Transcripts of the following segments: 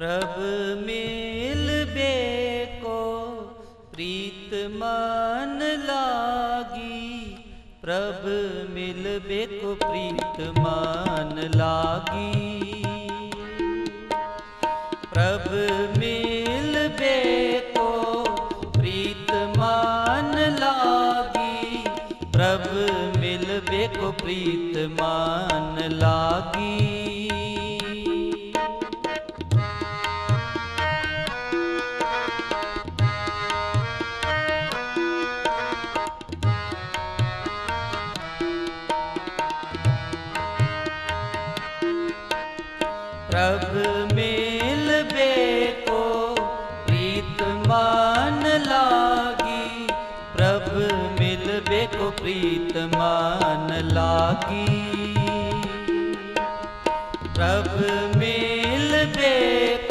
ਪ੍ਰਭ ਮਿਲਬੇ ਕੋ ਪ੍ਰੀਤ ਮਨ ਲਾਗੀ। ਪ੍ਰਭ ਮਿਲਬੇ ਕੋ ਪ੍ਰੀਤ ਮਨ ਲਾਗੀ। ਪ੍ਰਭ ਮਿਲਬੇ ਕੋ ਪ੍ਰੀਤ ਮਨ ਲਾਗੀ। ਪ੍ਰਭ ਮਿਲਬੇ ਕੋ ਪ੍ਰੀਤ ਮਨ ਲਾਗੀ। ਪ੍ਰਭ ਮਿਲ ਬੇਕੋ, ਪ੍ਰੀਤ ਮਾਨ ਲਾਗੀ। ਪ੍ਰਭ ਮਿਲ ਬੇਕੋ, ਪ੍ਰੀਤ ਮਾਨ ਲਾਗੀ। ਪ੍ਰਭ ਮਿਲ ਬੇਕੋ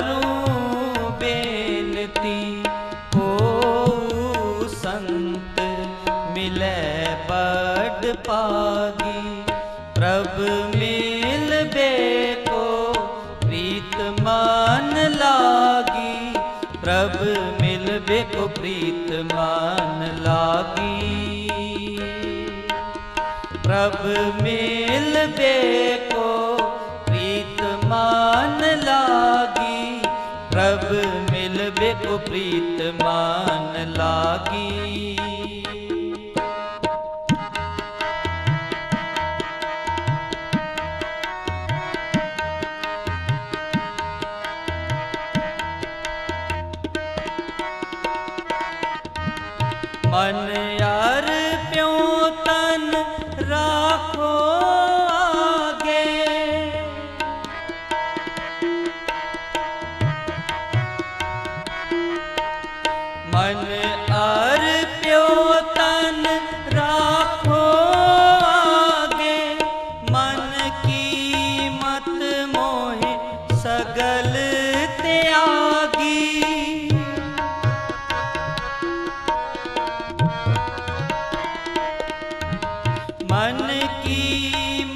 ਕਰੂੰ ਸੰਤ ਮਿਲੇ ਬੜ ਪਾਗੀ। ਪ੍ਰਭ ਮਿਲ ਬੇ ਪ੍ਰੀਤ ਮਨ ਲਾਗੀ। ਪ੍ਰਭ ਮਿਲ ਪ੍ਰੀਤ ਮਨ ਲਾਗੀ। ਪ੍ਰਭ ਮਿਲ ਕੋ ਪ੍ਰੀਤ ਮਨ ਲਾਗੀ। ਮਨ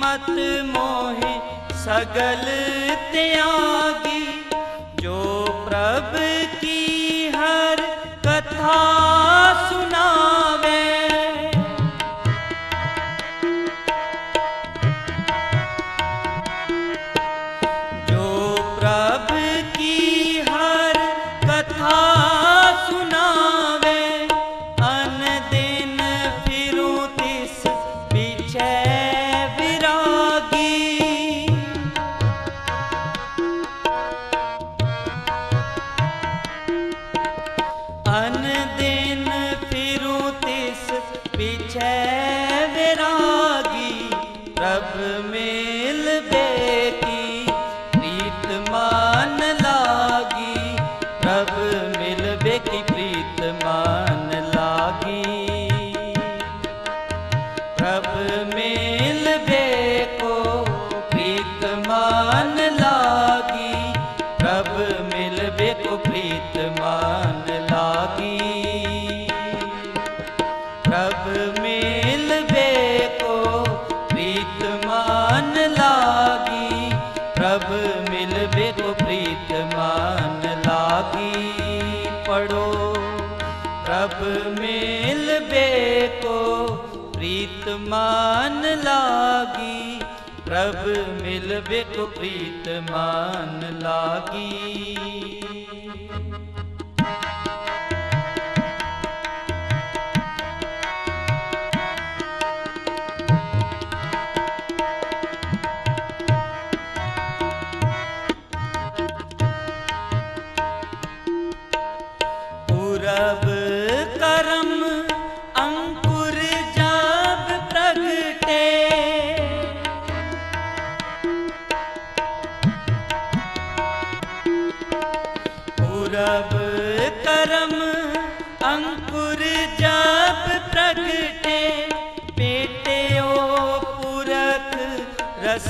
ਮਤ ਮੋਹਿ ਸਗਲ ਤਿਆਗੀ ਜੋ ਪ੍ਰਭ ਕੀ ਹਰ ਕਥਾ प्रभ मिल बेकी प्रीत मान लागी प्रभ मिल बेकी प्रीत मान लागी प्रभ मिल ਪ੍ਰੀਤ ਮਾਨ ਲਾਗੀ ਪ੍ਰਭ ਮਿਲ ਬਿਖ ਪ੍ਰੀਤ ਮਾਨ ਲਾਗੀ।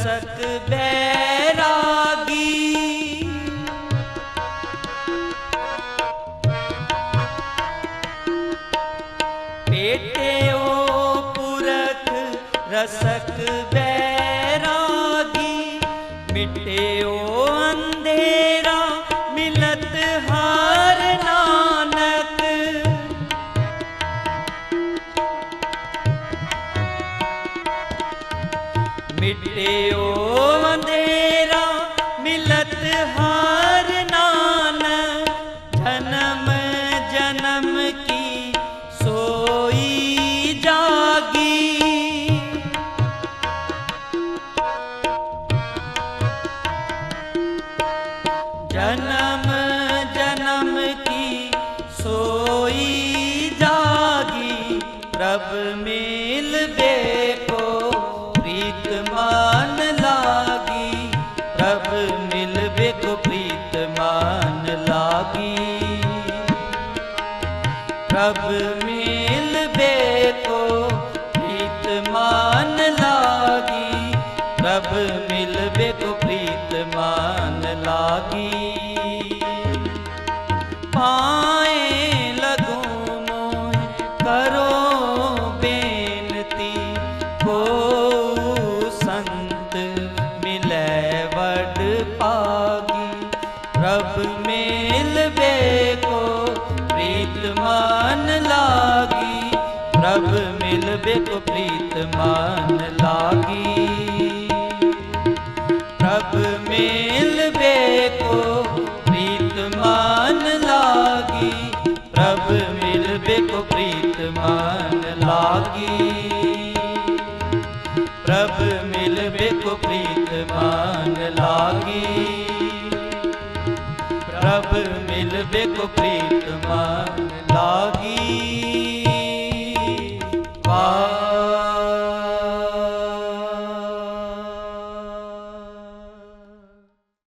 ਰਸਕ ਬੈਰਾਗੀ। ਪੇਟਿਓ ਪੁਰਖ ਰਸਕ ਬੈ ਪ੍ਰਭ ਮਿਲ ਬੇਕੋ ਪ੍ਰੀਤ ਮਾਨ ਲਾਗੀ। ਪ੍ਰਭ ਮਿਲ ਬੇਕੋ ਪ੍ਰੀਤ ਮਾਨ ਲਾਗੀ। ਪ੍ਰਭ ਮਿਲ ਬੇਕੋ ਪ੍ਰੀਤ ਮਾਨ ਲਾਗੀ। ਪ੍ਰਭ ਮਿਲ ਬੇਕੋ ਪ੍ਰੀਤ ਮਾਨ ਲਾਗੀ। ਪਾਏ ਮਿਲ ਪ੍ਰੀਤ ਮਾਨ ਲਾਗੀ। ਪ੍ਰਭ ਮਿਲ ਬੇਕੋ ਪ੍ਰੀਤ ਮਾਨ ਲਾਗੀ। ਪ੍ਰਭ ਮਿਲ ਬੇਕੋ ਪ੍ਰੀਤ ਮਾਨ ਲਾਗੀ। ਪ੍ਰਭ ਮਿਲ ਬੇਕੋ ਪ੍ਰੀਤ ਮਾਨ ਲਾਗੀ। ਪ੍ਰਭ ਮਿਲ ਬੇਕੋ ਪ੍ਰੀਤ ਮਾਨ